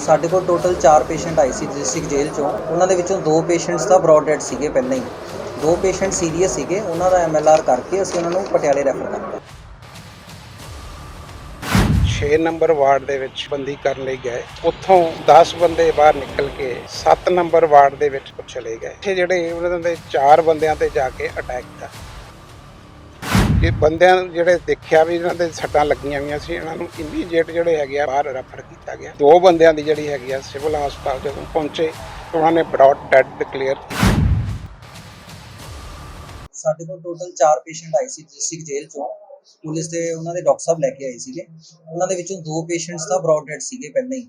ਸਾਡੇ ਕੋਲ total 4 patient ਆਏ ਸੀ ਡਿਸਟ੍ਰਿਕਟ ਜੇਲ੍ਹ ਚੋਂ। ਉਹਨਾਂ ਦੇ ਵਿੱਚੋਂ ਦੋ ਪੇਸ਼ੈਂਟਸ ਦਾ ਬ੍ਰੌਡ ਡੈਡ ਸੀਗੇ ਪਹਿਲਾਂ ਹੀ। ਦੋ ਪੇਸ਼ੈਂਟ ਸੀਰੀਅਸ ਸੀਗੇ, ਉਹਨਾਂ ਦਾ ਐਮਐਲਆਰ ਕਰਕੇ ਅਸੀਂ ਉਹਨਾਂ ਨੂੰ ਪਟਿਆਲੇ ਰੈਫਰ ਕਰਤਾ 6 ਨੰਬਰ ਵਾਰਡ ਦੇ ਵਿੱਚ ਬੰਦੀ ਕਰਨ ਲਈ ਗਏ। ਉੱਥੋਂ 10 ਬੰਦੇ ਬਾਹਰ ਨਿਕਲ ਕੇ 7 ਨੰਬਰ ਵਾਰਡ ਦੇ ਵਿੱਚ ਚਲੇ ਗਏ। ਇੱਥੇ ਜਿਹੜੇ ਉਹਨਾਂ ਦੇ 4 ਬੰਦਿਆਂ ਤੇ ਜਾ ਕੇ ਅਟੈਕ ਕੀਤਾ। ਇਹ ਬੰਦਿਆਂ ਨੂੰ ਜਿਹੜੇ ਦੇਖਿਆ ਵੀ ਇਹਨਾਂ ਦੇ ਸੱਟਾਂ ਲੱਗੀਆਂ ਹੋਈਆਂ ਸੀ, ਇਹਨਾਂ ਨੂੰ ਇਮੀਡੀਏਟ ਜਿਹੜੇ ਹੈਗੇ ਆ ਬਾਹਰ ਰੈਫਰ ਕੀਤਾ ਗਿਆ। ਦੋ ਬੰਦਿਆਂ ਦੀ ਜਿਹੜੀ ਹੈਗੀ ਆ ਸਿਵਲ ਹਸਪਤਾਲ ਜਦੋਂ ਪਹੁੰਚੇ, ਉਹਨਾਂ ਨੇ ਬ੍ਰੌਡ ਡੈਡ ਡਿਕਲੇਅਰ ਸਾਡੇ ਕੋਲ ਟੋਟਲ 4 ਪੇਸ਼ੈਂਟ ਆਏ ਸੀ ਡਿਸਟ੍ਰਿਕਟ ਜੇਲ੍ਹ ਚੋਂ। ਪੁਲਿਸ ਦੇ ਉਹਨਾਂ ਦੇ ਡਾਕਟਰ ਸਾਹਿਬ ਲੈ ਕੇ ਆਏ ਸੀਗੇ। ਉਹਨਾਂ ਦੇ ਵਿੱਚੋਂ ਦੋ ਪੇਸ਼ੈਂਟਸ ਤਾਂ ਬ੍ਰੌਡ ਡੈਡ ਸੀਗੇ ਪਹਿਲਾਂ ਹੀ।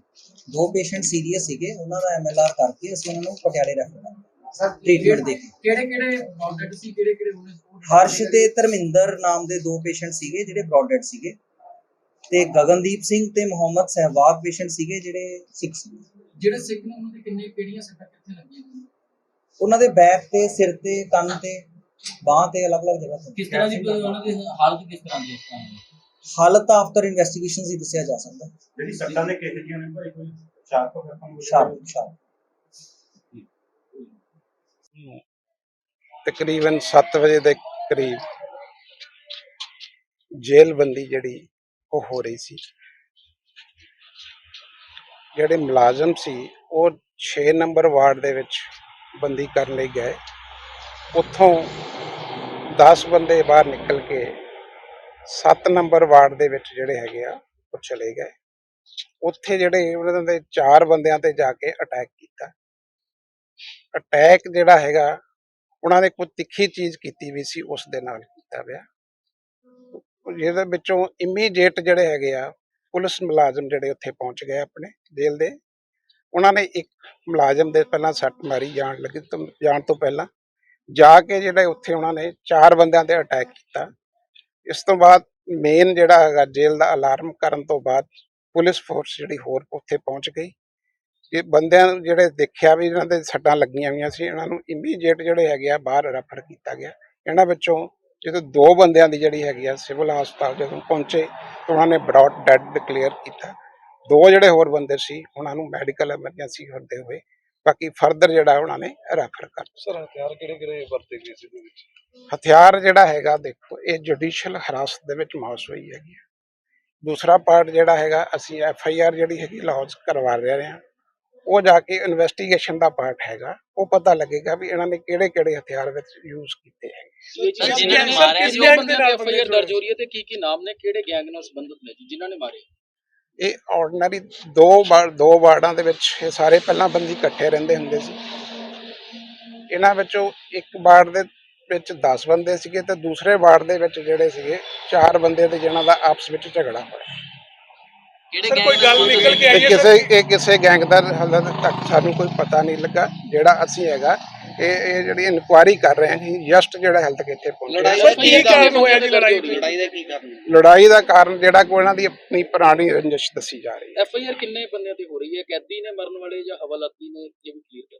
ਦੋ ਪੇਸ਼ੈਂਟ ਸੀਰੀਅਸ ਸੀਗੇ, ਉਹਨਾਂ ਦਾ ਐਮਐਲਆਰ ਕਰਕੇ ਅਸੀਂ ਉਹਨਾਂ ਨੂੰ ਪਟਿਆਲੇ ਰੈਫਰ ਕਰਤਾ ਸਰ ਟ੍ਰੀਟਮੈਂਟ ਦੇ ਕੇ ਕਿਹੜੇ ਕਿਹੜੇ ਪ੍ਰੋਡਕਟ ਸੀ ਕਿਹੜੇ ਕਿਹੜੇ ਉਹਨੇ ਹਰਸ਼ ਤੇ ਧਰਮਿੰਦਰ ਨਾਮ ਦੇ ਦੋ ਪੇਸ਼ੈਂਟ ਸੀਗੇ ਜਿਹੜੇ ਬ੍ਰੌਡ ਡੈਡ ਸੀਗੇ। ਤੇ ਗਗਨਦੀਪ ਸਿੰਘ ਤੇ ਮੁਹੰਮਦ ਸਹਿਵਾਗ ਪੇਸ਼ੈਂਟ ਸੀਗੇ ਜਿਹੜੇ ਸਿੱਖ ਸੀਗੇ ਜਿਹੜੇ ਸਿੱਖ ਨੇ ਉਹਨਾਂ ਦੇ ਕਿੰਨੇ ਕਿਹੜੀਆਂ ਸੱਟਾਂ ਕਿੱਥੇ ਲੱਗੀਆਂ ਨੇ? ਉਹਨਾਂ ਦੇ ਬੈਕ ਤੇ ਸਿਰ ਤੇ ਕੰਨ ਤੇ ਬਾਹ ਤੇ ਅਲੱਗ-ਅਲੱਗ ਜਗ੍ਹਾ ਤੇ। ਕਿਸ ਤਰ੍ਹਾਂ ਦੀ ਉਹਨਾਂ ਦੀ ਹਾਲਤ ਕਿਸ ਤਰ੍ਹਾਂ ਦੀ ਇਸ ਤਰ੍ਹਾਂ ਦੀ? ਹਾਲਤ ਆਫਟਰ ਇਨਵੈਸਟੀਗੇਸ਼ਨ ਹੀ ਦੱਸਿਆ ਜਾ ਸਕਦਾ। ਹੈ ਜਿਹੜੀ ਸੱਟਾਂ ਦੇ ਕਿਹੋ ਜਿਹੀਆਂ ਨੇ ਭਾਈ? ਕੋਈ ਸ਼ਾਰਪ ਵੈਪਨ ਸ਼ਾਰਪ। ਸ਼ਾਰਪ ਤਕਰੀਬਨ 7 ਵਜੇ ਦੇ ਕਰੀਬ ਜੇਲ੍ਹ ਬੰਦੀ ਜਿਹੜੀ ਉਹ ਹੋ ਰਹੀ ਸੀ। ਜਿਹੜੇ ਮੁਲਾਜ਼ਮ ਸੀ, ਉਹ 6 ਨੰਬਰ ਵਾਰਡ ਦੇ ਵਿੱਚ ਬੰਦੀ ਕਰਨ ਲਈ ਗਏ। ਉੱਥੋਂ 10 ਬੰਦੇ ਬਾਹਰ ਨਿਕਲ ਕੇ 7 ਨੰਬਰ ਵਾਰਡ ਦੇ ਵਿੱਚ ਜਿਹੜੇ ਹੈਗੇ ਆ, ਉਹ ਚਲੇ ਗਏ। ਉੱਥੇ ਜਿਹੜੇ ਉਹਨਾਂ ਦੇ ਚਾਰ ਬੰਦਿਆਂ ਤੇ ਜਾ ਕੇ ਅਟੈਕ ਕੀਤਾ। ਅਟੈਕ ਜਿਹੜਾ ਹੈਗਾ, ਉਹਨਾਂ ਨੇ ਕੋਈ ਤਿੱਖੀ ਚੀਜ਼ ਕੀਤੀ ਵੀ ਸੀ, ਉਸ ਦੇ ਨਾਲ ਕੀਤਾ ਗਿਆ ਜਿਹਦੇ ਵਿੱਚੋਂ ਇਮੀਡੀਏਟ ਜਿਹੜੇ ਹੈਗੇ ਆ, ਪੁਲਿਸ ਮੁਲਾਜ਼ਮ ਜਿਹੜੇ ਉੱਥੇ ਪਹੁੰਚ ਗਏ ਆਪਣੇ ਜੇਲ੍ਹ ਦੇ। ਉਹਨਾਂ ਨੇ ਇੱਕ ਮੁਲਾਜ਼ਮ ਦੇ ਪਹਿਲਾਂ ਸੱਟ ਮਾਰੀ, ਜਾਣ ਲੱਗੀ ਤੋਂ, ਜਾਣ ਤੋਂ ਪਹਿਲਾਂ। ਜਾ ਕੇ ਜਿਹੜੇ ਉੱਥੇ ਉਹਨਾਂ ਨੇ ਚਾਰ ਬੰਦਿਆਂ ਤੇ ਅਟੈਕ ਕੀਤਾ। ਇਸ ਤੋਂ ਬਾਅਦ ਮੇਨ ਜਿਹੜਾ ਹੈਗਾ ਜੇਲ੍ਹ ਦਾ ਅਲਾਰਮ ਕਰਨ ਤੋਂ ਬਾਅਦ ਪੁਲਿਸ ਫੋਰਸ ਜਿਹੜੀ ਹੋਰ ਉੱਥੇ ਪਹੁੰਚ ਗਈ। ਇਹ ਬੰਦਿਆਂ ਨੂੰ ਜਿਹੜੇ ਦੇਖਿਆ ਵੀ ਇਹਨਾਂ ਦੇ ਸੱਟਾਂ ਲੱਗੀਆਂ ਹੋਈਆਂ ਸੀ ਇਹਨਾਂ ਨੂੰ ਇਮੀਡੀਏਟ ਜਿਹੜੇ ਹੈਗੇ ਆ ਬਾਹਰ ਰੈਫਰ ਕੀਤਾ ਗਿਆ। ਇਹਨਾਂ ਵਿੱਚੋਂ ਜਦੋਂ ਦੋ ਬੰਦਿਆਂ ਦੀ ਜਿਹੜੀ ਹੈਗੀ ਆ ਸਿਵਲ ਹਸਪਤਾਲ ਜਦੋਂ ਪਹੁੰਚੇ ਉਹਨਾਂ ਨੇ ਬ੍ਰੌਡ ਡੈਡ ਡਿਕਲੇਅਰ ਕੀਤਾ। ਦੋ ਜਿਹੜੇ ਹੋਰ ਬੰਦੇ ਸੀ ਉਹਨਾਂ ਨੂੰ ਮੈਡੀਕਲ ਐਮਰਜੈਂਸੀ ਹੁੰਦੇ ਹੋਏ ਬਾਕੀ ਫਰਦਰ ਜਿਹੜਾ ਉਹਨਾਂ ਨੇ ਰੈਫਰ ਕਰ ਸਰ ਹਥਿਆਰ ਕਿਹੜੇ ਕਿਹੜੇ ਵਰਤੇ ਗਏ ਸੀ ਇਹਦੇ ਵਿੱਚ? ਹਥਿਆਰ ਜਿਹੜਾ ਹੈਗਾ ਦੇਖੋ ਇਹ ਜੁਡੀਸ਼ੀਅਲ ਹਰਾਸਤ ਦੇ ਵਿੱਚ ਮਾਸ ਹੋਈ ਹੈਗੀ ਦੂਸਰਾ ਪਾਰਟ ਜਿਹੜਾ ਹੈਗਾ ਅਸੀਂ ਐਫ ਆਈ ਆਰ ਜਿਹੜੀ ਹੈਗੀ ਲਾਹੌਰ ਕਰਵਾ ਰਹੇ ਹਾਂ। ਉਹ ਜਾ ਕੇ ਇਨਵੈਸਟੀਗੇਸ਼ਨ ਦਾ ਪਾਰਟ ਹੈਗਾ ਉਹ ਪਤਾ ਲੱਗੇਗਾ ਵੀ ਇਹਨਾਂ ਨੇ ਕਿਹੜੇ ਕਿਹੜੇ ਹਥਿਆਰ ਵਿੱਚ ਯੂਜ਼ ਕੀਤੇ ਹੈ ਸਰ, ਜਿਨ੍ਹਾਂ ਨੇ ਸਰ, ਮਾਰਿਆ ਕਿਸ ਸੀ, ਗੈਂਗ ਉਹ ਦੇ ਬੰਦਿਆਂ ਨਾਲ ਦੀ FIR FIR ਦਰਜ ਹੋ ਰਹੀ ਹੈ ਤੇ ਕੀ ਕੀ ਨਾਮ ਨੇ ਕਿਹੜੇ ਗੈਂਗ ਨਾਲ ਸੰਬੰਧਿਤ ਨੇ ਜੀ ਜਿਨ੍ਹਾਂ ਨੇ ਮਾਰੇ? ਇਹ ਆਰਡੀਨਰੀ ਦੋ ਵਾਰ ਦੋ ਵਾਰਡਾਂ ਦੇ ਵਿੱਚ ਇਹ ਸਾਰੇ ਪਹਿਲਾਂ ਬੰਦੀ ਇਕੱਠੇ ਰਹਿੰਦੇ ਹੁੰਦੇ ਸੀ। ਇਹਨਾਂ ਵਿੱਚੋਂ ਇੱਕ ਵਾਰਡ ਦੇ ਵਿੱਚ 10 ਬੰਦੇ ਸੀਗੇ ਤੇ ਦੂਸਰੇ ਵਾਰਡ ਦੇ ਵਿੱਚ ਜਿਹੜੇ ਸੀਗੇ ਚਾਰ ਬੰਦੇ ਤੇ ਜਿਹਨਾਂ ਦਾ ਆਪਸ ਵਿੱਚ ਝਗੜਾ ਹੋਇਆ। ਸਰ, ਕੋਈ ਗੱਲ ਨਿਕਲ ਕੇ ਇਹ ਆਈ ਹੈ ਕਿਸੇ ਇਹ ਕਿਸੇ ਗੈਂਗ ਦਾ ਹਾਲੇ ਤੱਕ ਸਾਨੂੰ ਕੋਈ ਪਤਾ ਨਹੀਂ ਲੱਗਾ ਜਿਹੜਾ ਅਸੀਂ ਹੈਗਾ ਇਹ ਇਹ ਜਿਹੜੀ ਇਨਕੁਆਇਰੀ ਕਰ ਰਹੇ ਹਾਂ ਜੀ ਜਸਟ ਜਿਹੜਾ ਹਾਲੇ ਤੱਕ ਇੱਥੇ ਪਹੁੰਚਿਆ। ਸਰ ਕੀ ਕਾਰਨ ਹੋਇਆ ਜੀ ਲੜਾਈ ਦੀ? ਲੜਾਈ ਦਾ ਕਾਰਨ? ਜਿਹੜਾ ਕੋਈ ਇਹਨਾਂ ਦੀ ਆਪਣੀ ਪੁਰਾਣੀ ਰੰਜਿਸ਼ ਦੱਸੀ ਜਾ ਰਹੀ ਹੈ। ਐਫ ਆਈ ਆਰ ਕਿੰਨੇ ਬੰਦਿਆਂ ਤੇ ਹੋ ਰਹੀ ਹੈ? ਕੈਦੀ ਨੇ ਮਰਨ ਵਾਲੇ ਜਾਂ ਹਵਾਲਾਤੀ ਨੇ? ਇਹ ਵੀ ਕਲੀਅਰ ਕਰ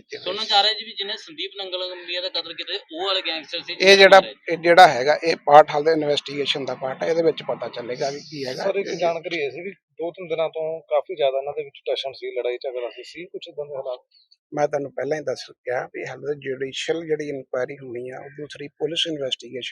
ਕੀਤੇ ਹੋਏ ਸੁਣਨ ਚ ਆ ਰਿਹਾ ਜੀ ਵੀ ਜਿਹਨੇ ਸੰਦੀਪ ਨੰਗਲ ਗੰਬੀਆ ਦਾ ਕਤਲ ਕੀਤਾ ਸੀ, ਉਹ ਵਾਲੇ ਗੈਂਗਸਟਰ ਸੀ ਇਹ ਜਿਹੜਾ ਇਹ ਜਿਹੜਾ ਹੈਗਾ ਇਹ ਪਾਰਟ ਹਾਲੇ ਇਨਵੈਸਟੀਗੇਸ਼ਨ ਦਾ ਪਾਰਟ ਹੈ ਇਹਦੇ ਵਿੱਚ ਪਤਾ ਚੱਲੇਗਾ ਵੀ ਕੀ ਹੈਗਾ। ਸਰ ਇੱਕ ਜਾਣਕਾਰੀ ਇਹ ਸੀ ਵੀ ਦੋ ਤਿੰਨ ਦਿਨਾਂ ਤੋਂ ਕਾਫੀ ਜ਼ਿਆਦਾ ਇਹਨਾਂ ਦੇ ਵਿੱਚ ਟੈਸ਼ਨ ਸੀ ਲੜਾਈ ਝਗੜਾ ਸੀ ਸੀ ਕੁਝ ਇਦਾਂ ਦੇ ਹਾਲਾਤ? ਮੈਂ ਤੁਹਾਨੂੰ ਪਹਿਲਾਂ ਹੀ ਦੱਸ ਚੁੱਕਿਆ ਵੀ ਹਾਲੇ ਜੁਡੀਸ਼ੀਅਲ ਜਿਹੜੀ ਇਨਕੁਆਇਰੀ ਹੋਣੀ ਆ ਉਹ ਦੂਸਰੀ ਪੁਲਿਸ ਇਨਵੈਸਟੀਗੇਸ਼ਨ